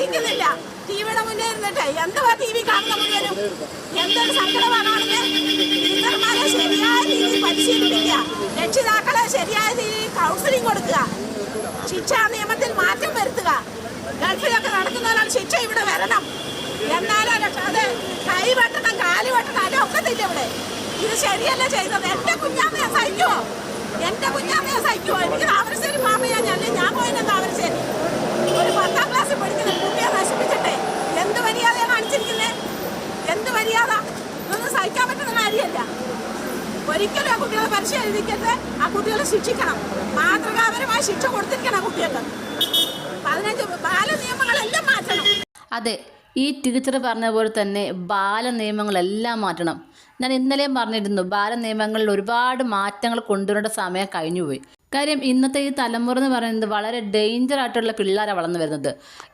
സഹിക്കുന്നില്ല. ടിവിയുടെ മുന്നേ ഇരുന്നിട്ട് എന്തുവാ ടി വി കാണുന്ന മുഴുവനും? എന്തൊരു സങ്കടമാണെന്ന് ടീച്ചർമാരെ ശരിയായ രീതിയിൽ പരിശീലിപ്പിക്കുക. രക്ഷിതാക്കളെ ശരിയായ രീതിയിൽ കൗൺസിലിംഗ് കൊടുക്കുക. ശിക്ഷാ നിയമത്തിൽ മാറ്റം വരുത്തുക. ഗൾഫിലൊക്കെ നടക്കുന്നവരാണ് ശിക്ഷ ഇവിടെ വരണം. എന്നാലോ അത് കൈ വെട്ടണം കാൽ വെട്ടണം ഒക്കെ ഒക്കത്തില്ല ഇവിടെ. ഇത് ശരിയല്ല ചെയ്തത്? എന്റെ കുഞ്ഞാമ്മയെ സഹിക്കുമോ എന്റെ കുഞ്ഞാമ്മയെ സഹിക്കുമോ എനിക്ക് താമരശ്ശേരി കാണിച്ചിരിക്കുന്നത് എന്ത് മര്യാദ? ഇതൊന്നും സഹിക്കാൻ പറ്റുന്ന കാര്യമല്ല. ഒരിക്കലും ആ കുട്ടികളെ പരീക്ഷ എഴുതിക്കരുത്. ആ കുട്ടികളെ ശിക്ഷിക്കണം. മാതൃകാപരമായ ശിക്ഷ കൊടുത്തിരിക്കണം കുട്ടികൾക്ക്. പതിനഞ്ച് ബാലനിയമങ്ങളെല്ലാം മാറ്റണം. അതെ ഈ ടീച്ചർ പറഞ്ഞ പോലെ തന്നെ ബാല നിയമങ്ങളെല്ലാം മാറ്റണം. ഞാൻ ഇന്നലെയും പറഞ്ഞിരുന്നു ബാല നിയമങ്ങളിൽ ഒരുപാട് മാറ്റങ്ങൾ കൊണ്ടുവരേണ്ട സമയം കഴിഞ്ഞുപോയി. കാര്യം ഇന്നത്തെ ഈ തലമുറ എന്ന് പറയുന്നത് വളരെ ഡേഞ്ചർ ആയിട്ടുള്ള പിള്ളേരാണ് വളർന്നു വരുന്നത്.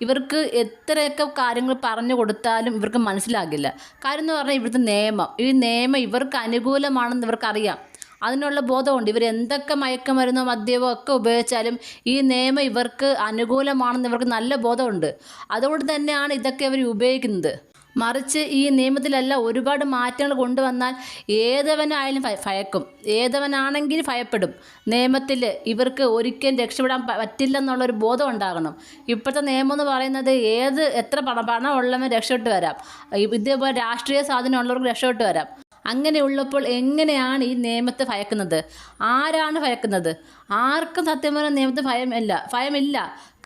ഇവർക്ക് എത്രയൊക്കെ കാര്യങ്ങൾ പറഞ്ഞു കൊടുത്താലും ഇവർക്ക് മനസ്സിലാകില്ല. കാര്യം എന്ന് പറഞ്ഞാൽ ഇവിടുത്തെ നിയമം. ഈ നിയമം ഇവർക്ക് അനുകൂലമാണെന്ന് ഇവർക്കറിയാം. അതിനുള്ള ബോധമുണ്ട്. ഇവർ എന്തൊക്കെ മയക്കുമരുന്നോ മദ്യമോ ഒക്കെ ഉപയോഗിച്ചാലും ഈ നിയമം ഇവർക്ക് അനുകൂലമാണെന്ന് ഇവർക്ക് നല്ല ബോധമുണ്ട്. അതുകൊണ്ട് തന്നെയാണ് ഇതൊക്കെ ഇവർ ഉപയോഗിക്കുന്നത്. മറിച്ച് ഈ നിയമത്തിലല്ല ഒരുപാട് മാറ്റങ്ങൾ കൊണ്ടുവന്നാൽ ഏതവനായാലും ഭയ- ഭയക്കും ഏതവനാണെങ്കിലും ഭയപ്പെടും നിയമത്തിൽ ഇവർക്ക് ഒരിക്കലും രക്ഷപ്പെടാൻ പറ്റില്ലെന്നുള്ളൊരു ബോധം ഉണ്ടാകണം. ഇപ്പോഴത്തെ നിയമം എന്ന് പറയുന്നത് ഏത് എത്ര പണം പണം ഉള്ളവൻ രക്ഷപ്പെട്ട് വരാം. ഇതേപോലെ രാഷ്ട്രീയ സ്വാധീനം ഉള്ളവർക്ക് രക്ഷപ്പെട്ട് വരാം. അങ്ങനെയുള്ളപ്പോൾ എങ്ങനെയാണ് ഈ നിയമത്തെ ഭയക്കുന്നത്? ആരാണ് ഭയക്കുന്നത്? ആർക്കും സത്യം പറഞ്ഞ നിയമത്തെ ഭയമില്ല ഭയമില്ല.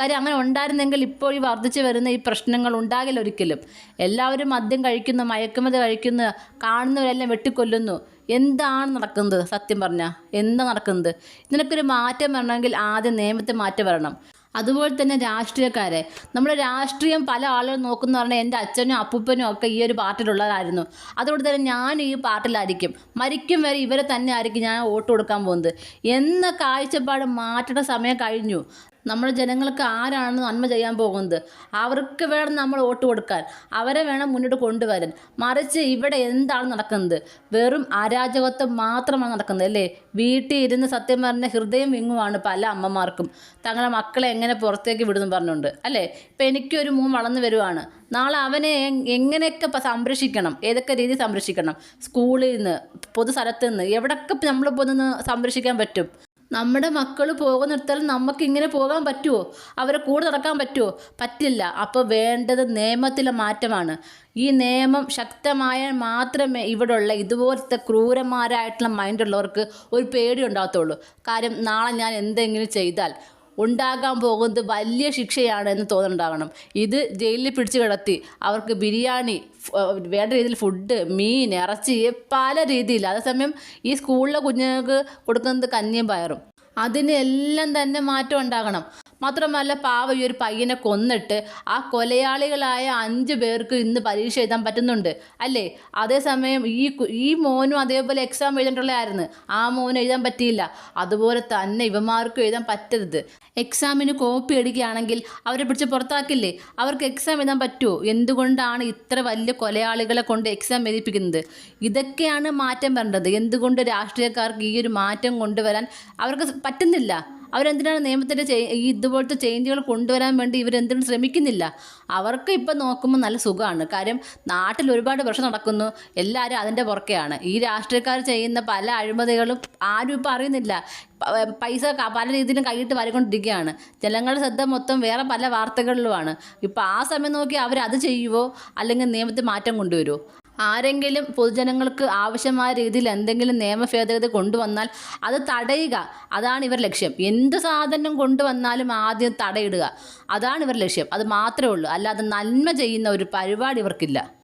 കാര്യം അങ്ങനെ ഉണ്ടായിരുന്നെങ്കിൽ ഇപ്പോൾ ഈ വർദ്ധിച്ചു വരുന്ന ഈ പ്രശ്നങ്ങൾ ഉണ്ടാകില്ല ഒരിക്കലും. എല്ലാവരും മദ്യം കഴിക്കുന്നു മയക്കുമതി കഴിക്കുന്നു കാണുന്നവരെല്ലാം വെട്ടിക്കൊല്ലുന്നു. എന്താണ് നടക്കുന്നത്? സത്യം പറഞ്ഞാൽ എന്താ നടക്കുന്നത്? ഇതിനൊക്കെ ഒരു മാറ്റം വരണമെങ്കിൽ ആദ്യം നിയമത്തെ മാറ്റം വരണം. അതുപോലെ തന്നെ രാഷ്ട്രീയക്കാരെ. നമ്മുടെ രാഷ്ട്രീയം പല ആളുകളും നോക്കുന്ന പറഞ്ഞാൽ എന്റെ അച്ഛനും അപ്പൂപ്പനും ഒക്കെ ഈ ഒരു പാർട്ടിയിലുള്ളവരായിരുന്നു. അതുകൊണ്ട് തന്നെ ഞാനും ഈ പാർട്ടിലായിരിക്കും മരിക്കും വരെ ഇവരെ തന്നെ ആയിരിക്കും ഞാൻ വോട്ട് കൊടുക്കാൻ പോകുന്നത്. എന്ന കാഴ്ചപ്പാട് മാറ്റേണ്ട സമയം കഴിഞ്ഞു. നമ്മുടെ ജനങ്ങൾക്ക് ആരാണ് നന്മ ചെയ്യാൻ പോകുന്നത്? അവർക്ക് വേണം നമ്മൾ വോട്ട് കൊടുക്കാൻ. അവരെ വേണം മുന്നോട്ട് കൊണ്ടുവരാൻ. മറിച്ച് ഇവിടെ എന്താണ് നടക്കുന്നത്? വെറും അരാജകത്വം മാത്രമാണ് നടക്കുന്നത് അല്ലേ? വീട്ടിൽ ഇരുന്ന് സത്യം പറഞ്ഞ ഹൃദയം വിങ്ങുവാണ് പല അമ്മമാർക്കും. തങ്ങളുടെ മക്കളെ എങ്ങനെ പുറത്തേക്ക് വിടുന്നു പറഞ്ഞുകൊണ്ട് അല്ലേ? ഇപ്പം എനിക്കൊരു മോൻ വളർന്നു വരുവാണ്. നാളെ അവനെ എങ്- എങ്ങനെയൊക്കെ സംരക്ഷിക്കണം? ഏതൊക്കെ രീതി സംരക്ഷിക്കണം? സ്കൂളിൽ നിന്ന് പൊതു സ്ഥലത്ത് നിന്ന് എവിടെയൊക്കെ നമ്മൾ പോന്ന് സംരക്ഷിക്കാൻ പറ്റും? നമ്മുടെ മക്കൾ പോകുന്നിടത്തോളം നമുക്ക് ഇങ്ങനെ പോകാൻ പറ്റുമോ അവരെ കൂടെ നടക്കാൻ പറ്റുമോ പറ്റില്ല. അപ്പോൾ വേണ്ടത് നിയമത്തിലെ മാറ്റമാണ്. ഈ നിയമം ശക്തമായാൽ മാത്രമേ ഇവിടെയുള്ള ഇതുപോലത്തെ ക്രൂരന്മാരായിട്ടുള്ള മൈൻഡുള്ളവർക്ക് ഒരു പേടി ഉണ്ടാകത്തുള്ളൂ. കാര്യം നാളെ ഞാൻ എന്തെങ്കിലും ചെയ്താൽ ഉണ്ടാകാൻ പോകുന്നത് വലിയ ശിക്ഷയാണ് എന്ന് തോന്നുന്നുണ്ടാകണം. ഇത് ജയിലിൽ പിടിച്ചു കിടത്തി അവർക്ക് ബിരിയാണി വേണ്ട രീതിയിൽ ഫുഡ് മീൻ ഇറച്ചി പല രീതിയിൽ. അതേസമയം ഈ സ്കൂളിലെ കുഞ്ഞുങ്ങൾക്ക് കൊടുക്കുന്നത് കഞ്ഞിയും പയറും. അതിന് എല്ലാം തന്നെ മാറ്റം ഉണ്ടാകണം. മാത്രമല്ല പാവ ഈ ഒരു പയ്യനെ കൊന്നിട്ട് ആ കൊലയാളികളായ അഞ്ച് പേർക്ക് ഇന്ന് പരീക്ഷ എഴുതാൻ പറ്റുന്നുണ്ട്. അല്ലേ? അതേസമയം ഈ ഈ മോനും അതേപോലെ എക്സാം എഴുതേണ്ടുള്ളതായിരുന്നു ആ മോന് എഴുതാൻ പറ്റിയില്ല. അതുപോലെ തന്നെ ഇവന്മാർക്കും എഴുതാൻ പറ്റരുത്. എക്സാമിന് കോപ്പി അടിക്കുകയാണെങ്കിൽ അവരെ പിടിച്ച് പുറത്താക്കില്ലേ? അവർക്ക് എക്സാം എഴുതാൻ പറ്റുമോ എന്തുകൊണ്ടാണ് ഇത്ര വലിയ കൊലയാളികളെ കൊണ്ട് എക്സാം എഴുതിപ്പിക്കുന്നത്? ഇതൊക്കെയാണ് മാറ്റം വരേണ്ടത്. എന്തുകൊണ്ട് രാഷ്ട്രീയക്കാർക്ക് ഈ ഒരു മാറ്റം കൊണ്ടുവരാൻ അവർക്ക് പറ്റുന്നില്ല. അവരെന്തിനാണ് നിയമത്തിന്റെ ഈ ഇതുപോലത്തെ ചേഞ്ചുകൾ കൊണ്ടുവരാൻ വേണ്ടി ഇവരെന്തിനും ശ്രമിക്കുന്നില്ല. അവർക്ക് ഇപ്പം നോക്കുമ്പോൾ നല്ല സുഖമാണ് കാര്യം നാട്ടിൽ ഒരുപാട് പ്രശ്നം നടക്കുന്നു. എല്ലാവരും അതിന്റെ പുറക്കെയാണ്. ഈ രാഷ്ട്രീയക്കാർ ചെയ്യുന്ന പല അഴിമതികളും ആരും ഇപ്പം അറിയുന്നില്ല. പൈസ പല രീതിയിലും കൈയിട്ട് വരികൊണ്ടിരിക്കുകയാണ് ജനങ്ങളുടെ ശ്രദ്ധ മൊത്തം വേറെ പല വാർത്തകളിലുമാണ്. ഇപ്പോൾ ആ സമയം നോക്കി അവർ അത് ചെയ്യുവോ? അല്ലെങ്കിൽ നിയമത്തിൽ മാറ്റം കൊണ്ടുവരുമോ ആരെങ്കിലും പൊതുജനങ്ങൾക്ക് ആവശ്യമായ രീതിയിൽ എന്തെങ്കിലും നിയമ ഭേദഗതി കൊണ്ടുവന്നാൽ അത് തടയുക. അതാണ് ഇവർ ലക്ഷ്യം. എന്ത് സാധനം കൊണ്ടുവന്നാലും ആദ്യം തടയിടുക. അതാണ് ഇവർ ലക്ഷ്യം. അത് മാത്രമേ ഉള്ളൂ. അല്ലാതെ നന്മ ചെയ്യുന്ന ഒരു പരിപാടി ഇവർക്കില്ല.